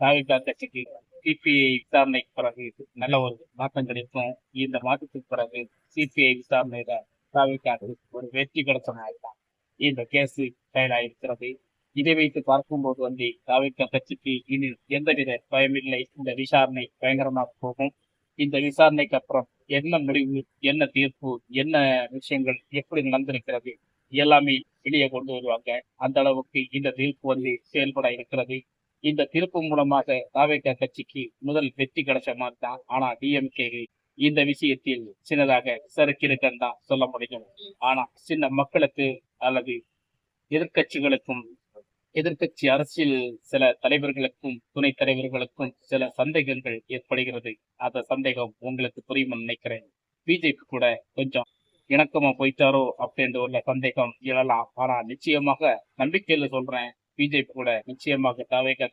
தாவிகா கட்சிக்கு சிபிஐ விசாரணைக்கு பிறகு நல்ல ஒரு மாற்றம் கிடைக்கும் இந்த மாற்றத்துக்கு பிறகு சிபிஐ விசாரணையில தாவிகாக்கு ஒரு வெற்றி கிடைச்ச இந்த கேஸ் ஃபைல் இதை வைத்து பார்க்கும்போது வந்து தாவிகா கட்சிக்கு இனி எந்தவித பயமில்லை இந்த விசாரணை பயங்கரமாக போகும். இந்த விசாரணைக்கு அப்புறம் என்ன முடிவு என்ன தீர்ப்பு என்ன விஷயங்கள் எப்படி நடந்திருக்கிறது எல்லாமே வெளியே கொண்டு வருவாங்க. அந்த அளவுக்கு இந்த தீர்ப்பு வந்து செயல்பட இருக்கிறது. இந்த தீர்ப்பு மூலமாக தாவேக கட்சிக்கு முதல் வெற்றி கிடைச்ச மாதிரி தான் ஆனா டிஎம்கே இந்த விஷயத்தில் சின்னதாக சறுக்கிருக்கன்னு தான் சொல்ல முடியும். ஆனா சின்ன மக்களுக்கு அல்லது எதிர்கட்சிகளுக்கும் எதிர்கட்சி அரசியல் சில தலைவர்களுக்கும் துணைத் தலைவர்களுக்கும் சில சந்தேகங்கள் ஏற்படுகிறது. அந்த சந்தேகம் உங்களுக்கு புரியும் நினைக்கிறேன். பிஜேபி கூட கொஞ்சம் இணக்கமா போயிட்டாரோ அப்படின்ற ஒரு சந்தேகம் எழலாம். ஆனா நிச்சயமாக நம்பிக்கையில சொல்றேன். பிஜேபி கூட நிச்சயமாக தாவேக